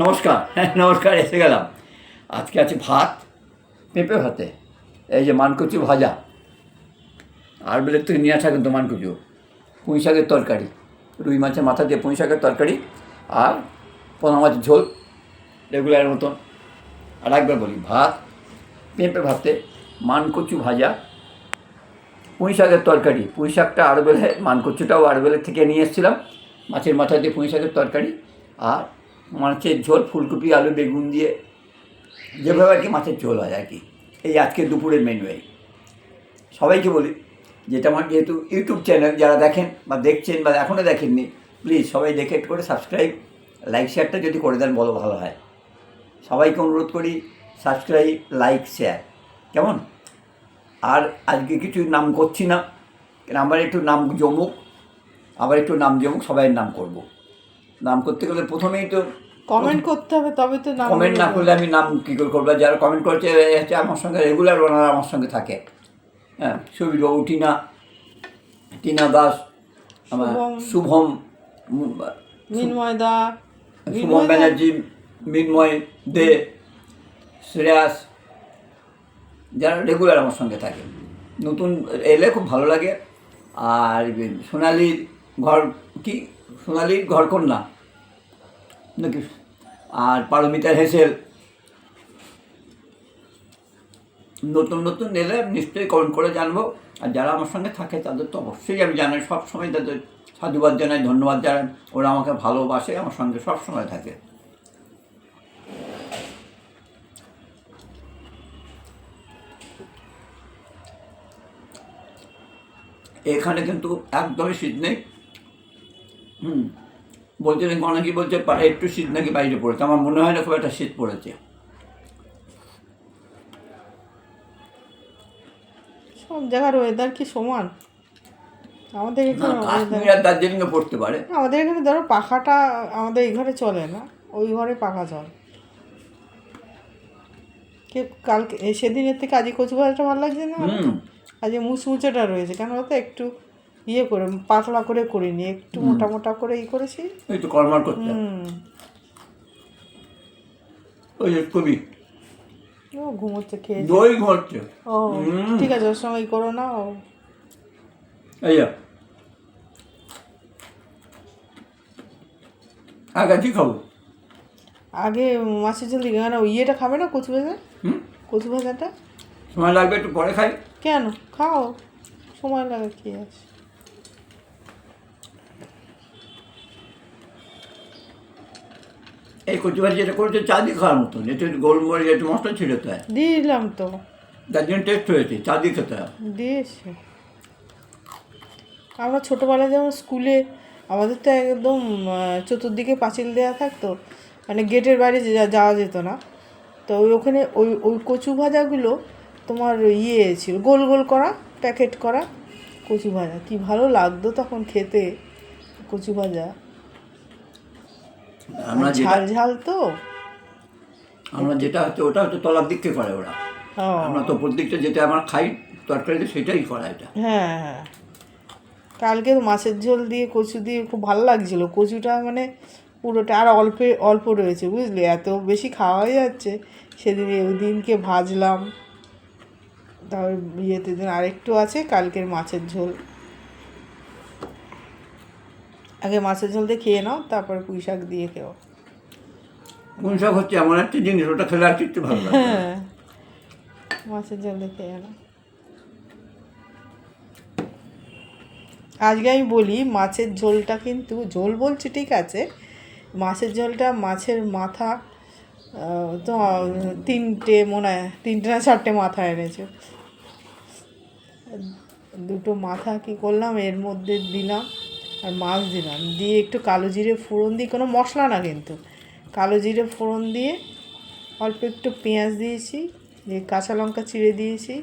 নমস্কার হ্যাঁ নমস্কার, এসে গেলাম। আজকে আছে ভাত, পেঁপে ভাতে, এই যে মানকচু ভাজা। আর বেলের থেকে নিয়ে আসা কিন্তু মানকচু, পুঁই শাকের তরকারি, রুই মাছের মাথা দিয়ে পুঁই শাকের তরকারি আর পোনা মাছের ঝোল রেগুলারের মতন। আর একবার বলি, ভাত, পেঁপে ভাতে, মানকচু ভাজা, পুঁই শাকের তরকারি। পুঁই শাকটা আড়বেলে মানকচুটাও আড়বেলের থেকে নিয়ে এসেছিলাম, মাছের মাথা দিয়ে পুঁই শাকের তরকারি আর মাছের ঝোল, ফুলকপি, আলু, বেগুন দিয়ে। যেভাবে আর কি মাছের ঝোল হয় আর কি। এই আজকে দুপুরের মেনু এই। সবাইকে বলি, যেটা আমার যেহেতু ইউটিউব চ্যানেল, যারা দেখেন বা দেখছেন বা এখনও দেখেননি প্লিজ সবাই দেখে করে সাবস্ক্রাইব লাইক শেয়ারটা যদি করে দেন, বলো ভালো হয়। সবাইকে অনুরোধ করি সাবস্ক্রাইব লাইক শেয়ার কেমন? আর আজকে কিছু নাম করছি না আমার একটু নাম জমুক আবার একটু নাম জমুক, সবাইয়ের নাম করব। নাম করতে গেলে প্রথমেই তো কমেন্ট করতে হবে তবে তো নাম কমেন্ট না করলে আমি নাম কী করে করব? যারা কমেন্ট করছে হচ্ছে আমার সঙ্গে রেগুলার ওনারা আমার সঙ্গে থাকে। হ্যাঁ সুবিরবাবু টিনা টিনা দাস আমার শুভম। মিনময় দা শুভম ব্যানার্জি মিনময় দে শ্রেয়াস যারা রেগুলার আমার সঙ্গে থাকে। নতুন এলে খুব ভালো লাগে। আর সোনালির ঘর কি? সোনালির ঘর কন্যা নাকি? আর পারমিতার হেসেল। নতুন নতুন এলে নিশ্চয়ই কমেন্ট করে জানব। আর যারা আমার সঙ্গে থাকে, তাদের তো অবশ্যই আমি জানাই। সব সময় তাদের সাধুবাদ জানাই, ধন্যবাদ জানাই। ওরা আমাকে ভালোবাসে, আমার সঙ্গে সব সময় থাকে। এখানে কিন্তু একদমই শীত নেই। হুম। বলছে নাকি অনেকে বলছে একটু শীত নাকি বাইরে পড়েছে। আমার মনে হয় না খুব একটা শীত পড়েছে। সব জায়গার ওয়েদার কি সমান? আমাদের এখানে কাশ্মীর আর দার্জিলিংয়ে পড়তে পারে। আমাদের এখানে ধরো পাখাটা আমাদের এই ঘরে চলে না ওই ঘরে পাখা চলে। কে কালকে সেদিনের থেকে আজকে কচু ভাজাটা ভালো লাগছে না? আজকে মুচমুচেটা রয়েছে। কেন বলতো একটু ইয়ে করে পাতলা করে করিনি একটু মোটা মোটা করে ই করেছি। এই তো কর্মার করতে। ওই কবি। ও ঘুমোচ্ছে খেয়ে দই ঘটছে ও ঠিক আছে ওর সঙ্গে ই করো না ও। এই যা। আগে কি খাব? আগে মাছের ঝোল দিকে কেন ইয়েটা খাবে না কচু ভাজা? হুম? কচু ভাজাটা? সময় লাগবে একটু পরে খাই। কেন? খাও। সময় লাগে কি আছে এই কচু ভাজি যেটা করেছে চা দিয়ে খাওয়ার মতন একটু গোলমরিচ একটু মশলা ছিটাতে হয় দিলাম তো। তার জন্য টেস্ট হয়েছে চা দিয়ে খেতে দিয়েছে। আমরা ছোটোবেলায় যেমন স্কুলে আমাদের তো একদম চতুর্দিকে পাঁচিল দেওয়া থাকতো মানে গেটের বাইরে যা- যাওয়া যেত না। তো ওই ওখানে ওই ওই কচু ভাজাগুলো তোমার ইয়ে ছিল গোল গোল করা প্যাকেট করা কচু ভাজা। কি ভালো লাগতো তখন খেতে কচু ভাজা। আমরা ঝাল ঝাল তো? আমরা যেটা হচ্ছে ওটা হচ্ছে তলার দিককে করে ওরা। আমরা তো প্রত্যেকটা যেটা আমরা খাই তরকারিতে সেটাই করা এটা। হ্যাঁ হ্যাঁ। কালকে মাছের ঝোল দিয়ে কচু দিয়ে খুব ভালো লাগছিল। কচুটা মানে পুরোটা আর অল্প অল্প রয়েছে বুঝলি? এত বেশি খাওয়া হয়ে যাচ্ছে। সেদিন ওই দিনকে ভাজলাম। তারপর ইয়েতে দিন আরেকটু আছে কালকের মাছের ঝোল। আগে মাছের ঝোল দিয়ে খেয়ে নাও তারপর পুঁই শাক দিয়ে খেও। কোন শাক হচ্ছে এমন একটা জিনিস ওটা খেলে আর কিছু ভালো লাগে হ্যাঁ। মাছের ঝোল দিয়ে খেয়ে নাও। আজকে আমি বলি মাছের ঝোলটা কিন্তু ঝোল বলছি ঠিক আছে মাছের ঝোলটা মাছের মাথা তো তিনটে মনে হয় তিনটে না চারটে মাথা এনেছে। দুটো মাথা কি করলাম এর মধ্যে দিলাম। আর মাছ দিলাম দিয়ে একটু কালো জিরে ফোড়ন দিয়ে কোনো মশলা না কিন্তু। কালো জিরে ফোড়ন দিয়ে অল্প একটু পেঁয়াজ দিয়েছি দিয়ে কাঁচা লঙ্কা চিড়ে দিয়েছি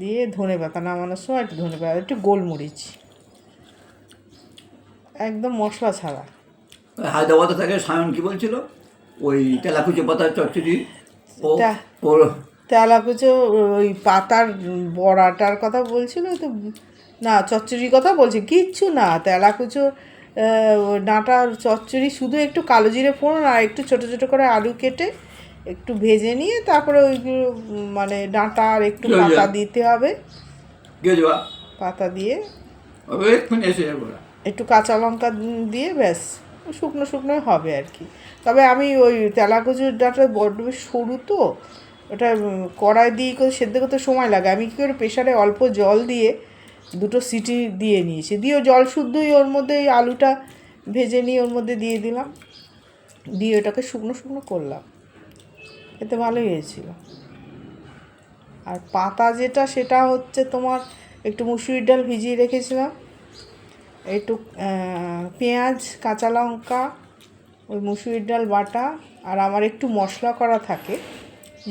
দিয়ে ধনে পাতা নামানোর সময় একটু ধনে পাতা একটু গোলমরিচ। একদম মশলা ছাড়া। হায়দ্রাবাদে থাকে সায়ন কি বলছিল? ওই তেলাকুচো পাতার চচ্চড়ি। তেলাকুচো ওই পাতার বড়াটার কথা বলছিল তো না চচ্চড়ির কথা বলছি। কিচ্ছু না তেলাকুচো ডাঁটার চচ্চড়ি শুধু একটু কালো জিরে ফোড়ন আর একটু ছোটো ছোটো করে আলু কেটে একটু ভেজে নিয়ে তারপরে ওইগুলো মানে ডাঁটা আর একটু পাতা দিতে হবে। পাতা দিয়ে। একটু কাঁচা লঙ্কা দিয়ে ব্যাস শুকনো শুকনোই হবে আর কি। তবে আমি ওই তেলাকুচুর ডাঁটা বড্ড বেশ সরু তো ওটা কড়াই দিয়ে সেদ্ধ করতে সময় লাগে। আমি কী করে প্রেশারে অল্প জল দিয়ে দুটো সিটি দিয়ে নিয়েছি। দিয়ে জল শুদ্ধই ওর মধ্যে এই আলুটা ভেজে নিয়ে ওর মধ্যে দিয়ে দিলাম। দিয়ে ওটাকে শুকনো শুকনো করলাম। এতে ভালোই হয়েছিল। আর পাতা যেটা, সেটা হচ্ছে তোমার একটু মুসুরির ডাল ভিজিয়ে রেখেছিলাম। একটু পেঁয়াজ, কাঁচা লঙ্কা, ওই মুসুরির ডাল বাটা, আর আমার একটু মশলা করা থাকে।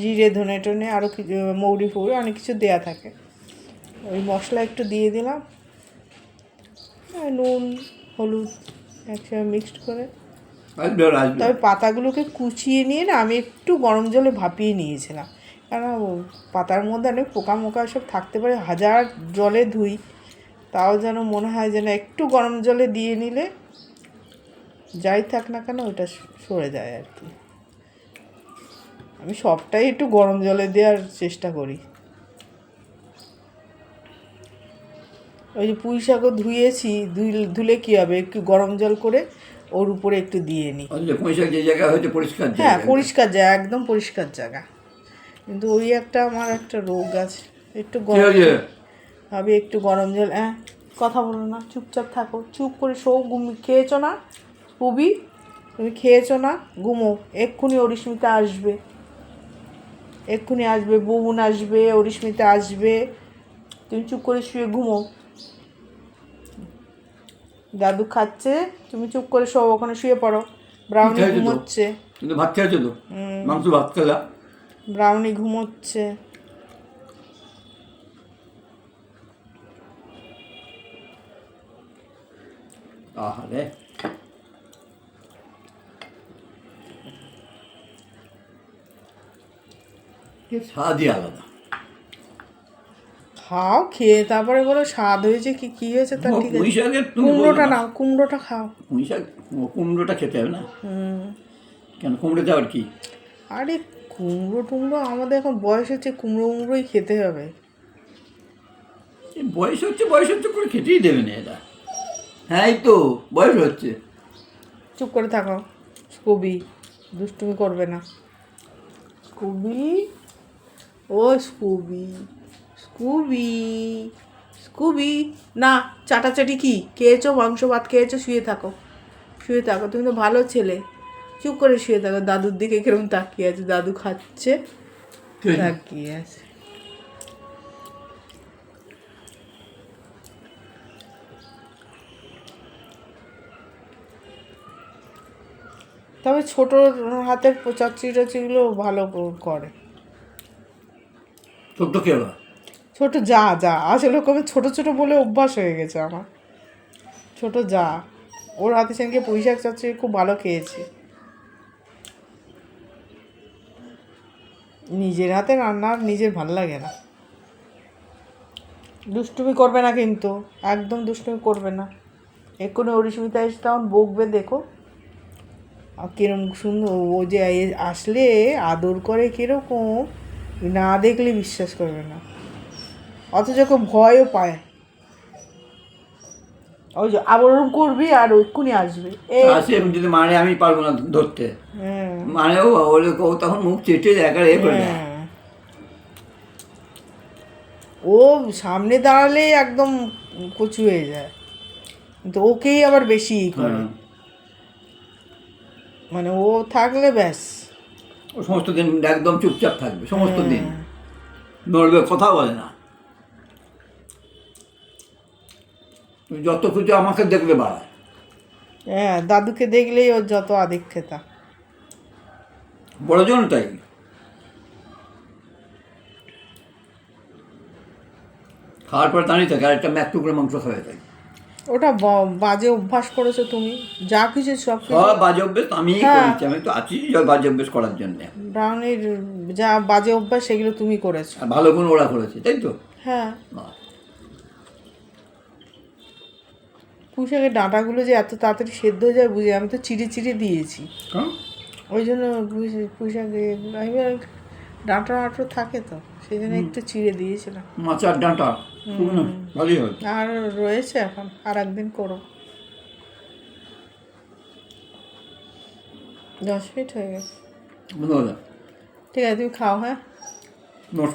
জিরে ধনে টনে আরও মৌরি, ফৌরি, অনেক কিছু দেয়া থাকে। ওই মশলা একটু দিয়ে দিলাম। নুন হলুদ একসাথে মিক্সড করে। তবে পাতাগুলোকে কুচিয়ে নিয়ে না আমি একটু গরম জলে ভাপিয়ে নিয়েছিলাম। কারণ পাতার মধ্যে অনেক পোকা মোকা সব থাকতে পারে হাজার জলে ধুই। তাও যেন মনে হয় যেন একটু গরম জলে দিয়ে নিলে যাই থাক না কেন ওটা স- সরে যায় আর কি। আমি সবটাই একটু গরম জলে দেওয়ার চেষ্টা করি। ওই যে পুঁই শাকও ধুয়েছি ধুলে কী হবে? একটু গরম জল করে ওর উপরে একটু দিয়ে নিই অথচ পয়সা যে জায়গায় হয়তো পরিষ্কার হ্যাঁ পরিষ্কার জায়গা একদম পরিষ্কার জায়গা। কিন্তু ওই একটা আমার একটা রোগ আছে। একটু গরম? ভাবি একটু গরম জল হ্যাঁ কথা বলো না চুপচাপ থাকো। চুপ করে শো ঘুম খেয়েছো না? পুবি তুমি খেয়েছো না? ঘুমো এক্ষুনি অরিস্মিতা আসবে। এক্ষুনি আসবে বউন আসবে অরিস্মিতা আসবে। তুমি চুপ করে শুয়ে ঘুমো। দাদু খাচ্ছে তুমি চুপ করে শো ওখানে শুয়ে পড়ো। ব্রাউনি ঘুমোচ্ছে। কিন্তু ভাত খেয়েছো তো? মাংস ভাত খেলা? ব্রাউনি ঘুমোচ্ছে। আহারে। কি স্বাদই আলাদা। খাও খেয়ে তারপরে বলো স্বাদ হয়েছে কি কি হয়েছে তার ঠিক আছে। কুমড়োটা না। নাও কুমড়োটা খাও। পুঁই শাক কুমড়োটা খেতে হবে না? কেন কুমড়োতে আবার কি? আরে কুমড়ো টুমড়ো আমাদের এখন বয়স হচ্ছে কুমড়ো কুমড়োই খেতে হবে। বয়স হচ্ছে বয়স হচ্ছে করে খেতেই দেবে না এটা হ্যাঁ এই তো বয়স হচ্ছে। চুপ করে থাকো। স্কুবি দুষ্টুমি করবে না। স্কুবি? ও স্কুবি। স্কুবি স্কুবি? না চাটাচাটি কি? খেয়েছো মাংস ভাত খেয়েছো? শুয়ে থাকো। শুয়ে থাকো তুমি তো ভালো ছেলে। চুপ করে শুয়ে থাকো। দাদুর দিকে কীরকম তাকিয়ে আছে? দাদু খাচ্ছে। তাকিয়ে আছে। তবে ছোটোর হাতের চচ্চড়ি টচ্চড়িগুলো ভালো করে। ছোট্ট খেলো ছোট যা যা। আসলে কবে ছোট ছোট বলে অভ্যাস হয়ে গেছে আমার। ছোট যা। ওর হাতে সেদিনকে পুঁইশাক চচ্চড়ি খুব ভালো খেয়েছে। নিজের হাতে রান্না নিজের ভালো লাগে না। দুষ্টুমি করবে না কিন্তু। একদম দুষ্টুমি করবে না। এক্ষুনি অরিস্মিতা এসে তখন বকবে, দেখো। আর কিরম সুন্দর, ও যে আসলে আদর করে কীরকম, না দেখলে বিশ্বাস করবে না। অথচ খুব ভয়ও পায়। ওই যে আবার ওরম করবি আর ওক্ষুনি আসবে। আসে যদি মানে আমি পারব না ধরতে। হ্যাঁ। মানে ও তখন মুখ চেটে একা এ করে হ্যাঁ। ও সামনে দাঁড়ালে একদম কচু হয়ে যায়। কিন্তু ওকেই আবার বেশি করে। মানে ও থাকলে ব্যাস। ও সমস্ত দিন একদম চুপচাপ থাকবে সমস্ত দিন। হ্যাঁ। নড়বে কথা বলে না। তুমি যত কিছু আমাকে দেখবে বাড়ায় হ্যাঁ দাদুকে দেখলেই ওর যত আদিক্ষেতা। বড় জন তাই? খাওয়ার পর দাঁড়িয়ে থাকে আর একটা ম্যাক টুকরো মাংস খাওয়া থাকে ওটা বাজে অভ্যাস করেছ তুমি। যা কিছু সব সব বাজে অভ্যেস আমি হ্যাঁ। করেছি আমি তো আছি বাজে অভ্যেস করার জন্য। ব্রাউনির যা বাজে অভ্যাস সেগুলো তুমি করেছ। আর ভালো গুণ ওরা করেছে তাই তো? হ্যাঁ। না। পুঁইশাকের ডাঁটাগুলো যে এত তাড়াতাড়ি সেদ্ধ হয়ে যায় বুঝে আমি তো চিড়ে চিড়ে দিয়েছি। ওই জন্য পুঁই- ডাঁটা আটো থাকে তো সেই জন্য একটু চিড়ে দিয়েছিলাম। মাচার ডাঁটা ভালোই হয়। আর রয়েছে এখন আর একদিন করো দশ মিনিট হয়ে গেছে। ঠিক আছে তুমি খাও হ্যাঁ? নমস্কার।